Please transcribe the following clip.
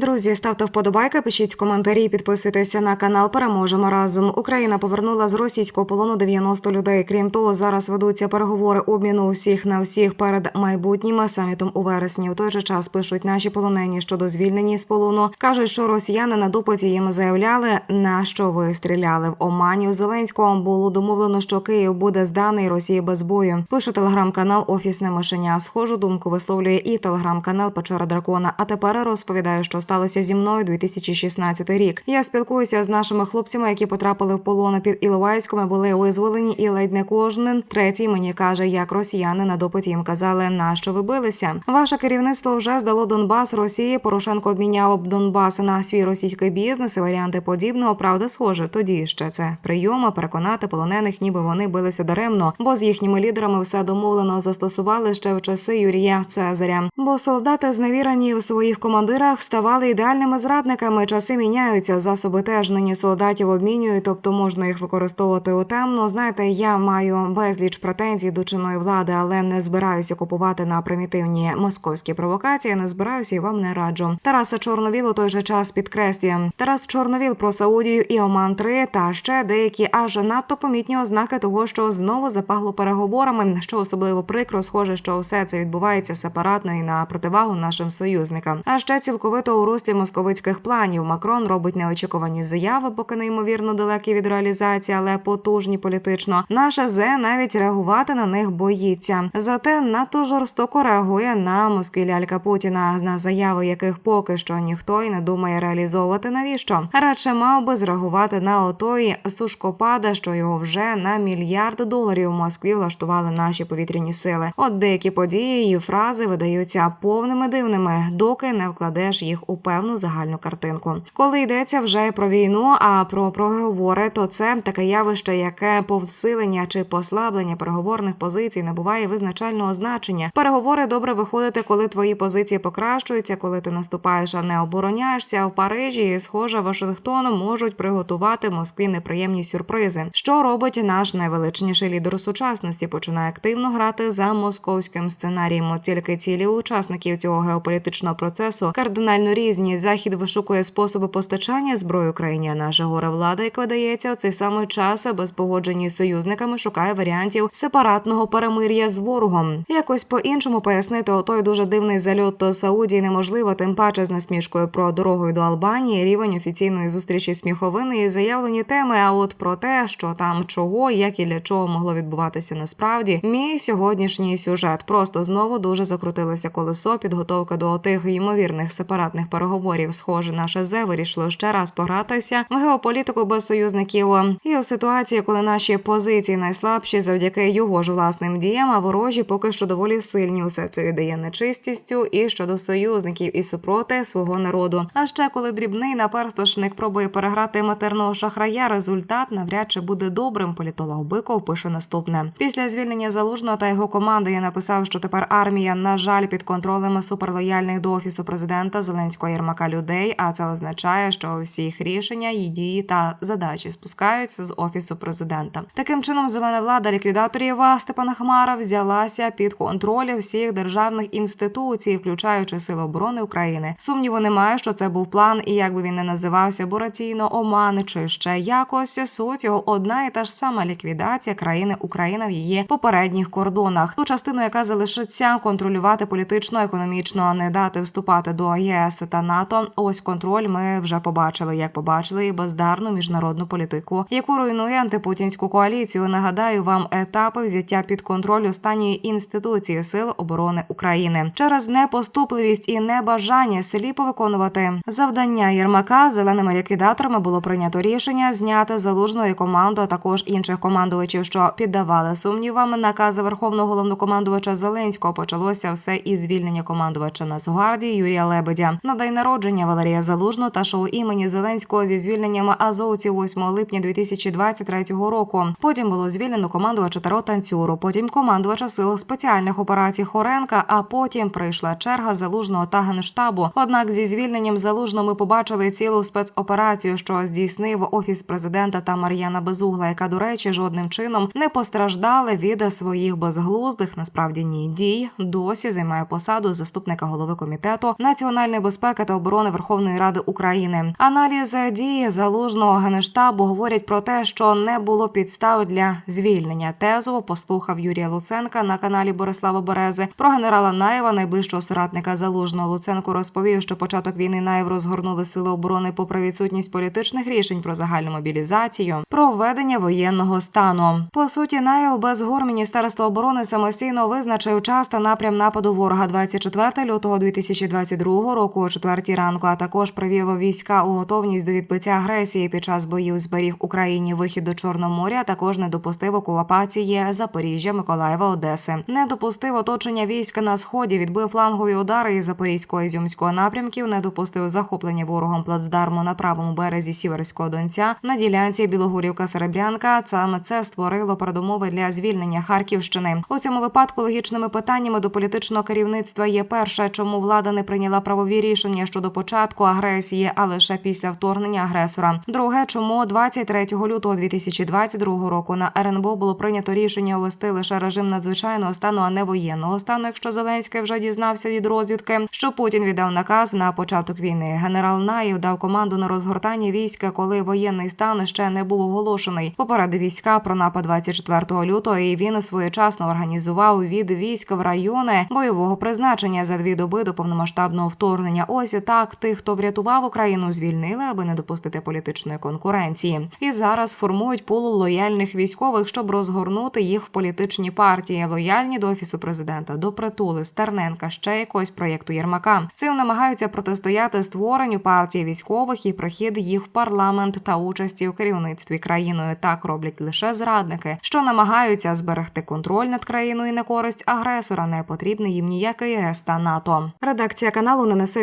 Друзі, ставте вподобайки, пишіть коментарі, підписуйтеся на канал. Переможемо разом. Україна повернула з російського полону 90 людей. Крім того, зараз ведуться переговори обміну усіх на всіх перед майбутнім самітом у вересні. В той же час пишуть наші полонені щодо звільнені з полону. кажуть, що росіяни на допиті їм заявляли, на що ви стріляли в Омані. У Зеленського було домовлено, що Київ буде зданий Росії без бою. Пише телеграм-канал Офісне мишеня. Схожу думку висловлює і телеграм-канал Печора Дракона. А тепер розповідаю, що сталося зі мною 2016 рік. Я спілкуюся з нашими хлопцями, які потрапили в полон під Іловайськом, були визволені, і ледь не кожен третій мені каже, як росіяни на допиті їм казали, на що ви билися. Ваше керівництво вже здало Донбас Росії. Порошенко обміняв Донбас на свій російський бізнес і варіанти подібного. Правда, схоже. Тоді ще це прийоми переконати полонених, ніби вони билися даремно, бо з їхніми лідерами все домовлено застосували ще в часи Юрія Цезаря. Бо солдати зневірені в своїх командирах ставали ідеальними зрадниками. Часи міняються, засоби теж нині солдатів обмінюють, тобто можна їх використовувати у темно. Знаєте, я маю безліч претензій до чинної влади, але не збираюся купувати на примітивні московські провокації. Не збираюся і вам не раджу. Тараса Чорновіл у той же час підкреслює Тарас Чорновіл про Саудію і Оман 3 та ще деякі аж надто помітні ознаки того, що знову запагло переговорами. Що особливо прикро, схоже, що все це відбувається сепаратно і на противагу нашим союзникам. А ще цілковито у руслі московицьких планів Макрон робить неочікувані заяви, поки неймовірно далекі від реалізації, але потужні політично. Наша зе навіть реагувати на них боїться. Зате надто жорстоко реагує на Москві лялька Путіна, на заяви яких поки що ніхто й не думає реалізовувати. Навіщо радше мав би зреагувати на отой сушкопада, що його вже на мільярд доларів у Москві влаштували наші повітряні сили. От деякі події і фрази видаються повними дивними, доки не вкладеш їх у певну загальну картинку. Коли йдеться вже про війну, а про проговори, то це таке явище, яке повсилення чи послаблення переговорних позицій набуває визначального значення. Переговори добре виходити, коли твої позиції покращуються, коли ти наступаєш, а не обороняєшся в Парижі. Схоже, Вашингтон можуть приготувати Москві неприємні сюрпризи. Що робить наш найвеличніший лідер сучасності? Починає активно грати за московським сценарієм. От тільки цілі учасників цього геополітичного процесу кардинально різні. Захід вишукує способи постачання зброї Україні. а Наша горе влада, як видається, у цей самий час без погоджені з союзниками шукає варіантів сепаратного перемир'я з ворогом. Якось по-іншому пояснити отой дуже дивний зальот до Саудії неможливо, тим паче з насмішкою про дорогою до Албанії, рівень офіційної зустрічі сміховини і заявлені теми. А от про те, що там чого, як і для чого могло відбуватися насправді, мій сьогоднішній сюжет просто знову дуже закрутилося колесо. Підготовка до тих ймовірних сепаратних переговорів. Схоже, наше зе вирішило ще раз погратися в геополітику без союзників. І у ситуації, коли наші позиції найслабші завдяки його ж власним діям, а ворожі поки що доволі сильні. Усе це віддає нечистістю і щодо союзників і супроти свого народу. А ще коли дрібний наперстошник пробує переграти матерного шахрая, результат навряд чи буде добрим. Політолог Биков пише наступне: після звільнення залужного та його команди я написав, що тепер армія, на жаль, під контролем суперлояльних до офісу президента Зеленського Єрмака людей. А це означає, що всі їх рішення, її дії та задачі спускаються з офісу президента. Таким чином, зелена влада ліквідаторів Степана Хмара взялася під контроль всіх державних інституцій, включаючи Сили оборони України. Сумніву немає, що це був план, і як би він не називався бураційно оман чи ще якось суть його одна і та ж сама ліквідація країни Україна в її попередніх кордонах. Ту частину, яка залишиться контролювати політично, економічно, не дати вступати до ЄС та НАТО. Ось контроль ми вже побачили, як побачили і бездарну міжнародну політику, яку руйнує антипутінську коаліцію. Нагадаю вам етапи взяття під контроль останньої інституції сил оборони України через непоступливість і небажання сліпо виконувати завдання Єрмака зеленими ліквідаторами було прийнято рішення зняти залужну і команду, а також інших командувачів, що піддавали сумнівам накази верховного головнокомандувача Зеленського. Почалося все із звільнення командувача Нацгвардії Юрія Лебедя на день народження Валерія Залужного та шоу імені Зеленського зі звільненням азовців 8 липня 2023 року. Потім було звільнено командувача Таро Танцюру, потім командувача сил спеціальних операцій Хоренка. А потім прийшла черга залужного та генштабу. Однак зі звільненням залужного ми побачили цілу спецоперацію, що здійснив офіс президента та Мар'яна Безугла, яка, до речі, жодним чином не постраждали від своїх безглуздих насправді ні дій. Досі займає посаду заступника голови комітету національної безпеки безпеки та оборони Верховної Ради України. Аналіз дії залужного генштабу говорять про те, що не було підстав для звільнення. Тезово послухав Юрія Луценка на каналі Борислава Берези. Про генерала Наєва, найближчого соратника залужного Луценко розповів, що початок війни Наєв розгорнули сили оборони попри відсутність політичних рішень про загальну мобілізацію, про введення воєнного стану. По суті, Наєв без гор Міністерства оборони самостійно визначив час та напрям нападу ворога 24 лютого 2022 року о 4 ранку. А також привів війська у готовність до відбиття агресії під час боїв зберіг Україні вихід до Чорного моря. а Також не допустив окупації Запоріжжя, Миколаєва, Одеси. Не допустив оточення військ на сході. Відбив флангові удари із Запорізького і Зюмського напрямків. Не допустив захоплення ворогом плацдарму на правому березі Сіверського Донця на ділянці Білогорівка Серебрянка. Саме це створило передумови для звільнення Харківщини. У цьому випадку логічними питаннями до політичного керівництва є перше, чому влада не прийняла правові рішення щодо початку агресії, а лише після вторгнення агресора. Друге, чому 23 лютого 2022 року на РНБО було прийнято рішення ввести лише режим надзвичайного стану, а не воєнного стану. Якщо Зеленський вже дізнався від розвідки, що Путін віддав наказ на початок війни. Генерал Наєв дав команду на розгортання війська, коли воєнний стан ще не був оголошений. Попередив війська про напад 24 лютого, і він своєчасно організував від військ в райони бойового призначення за дві доби до повномасштабного вторгнення. Ось так тих, хто врятував Україну, звільнили, аби не допустити політичної конкуренції. І зараз формують пул лояльних військових, щоб розгорнути їх в політичні партії, лояльні до офісу президента, до притули Стерненка, ще якогось проєкту Єрмака. Цим намагаються протистояти створенню партії військових і прихід їх в парламент та участі у керівництві країною. Так роблять лише зрадники, що намагаються зберегти контроль над країною на користь агресора. Не потрібний їм ніякий ЄС та НАТО. Редакція каналу не несе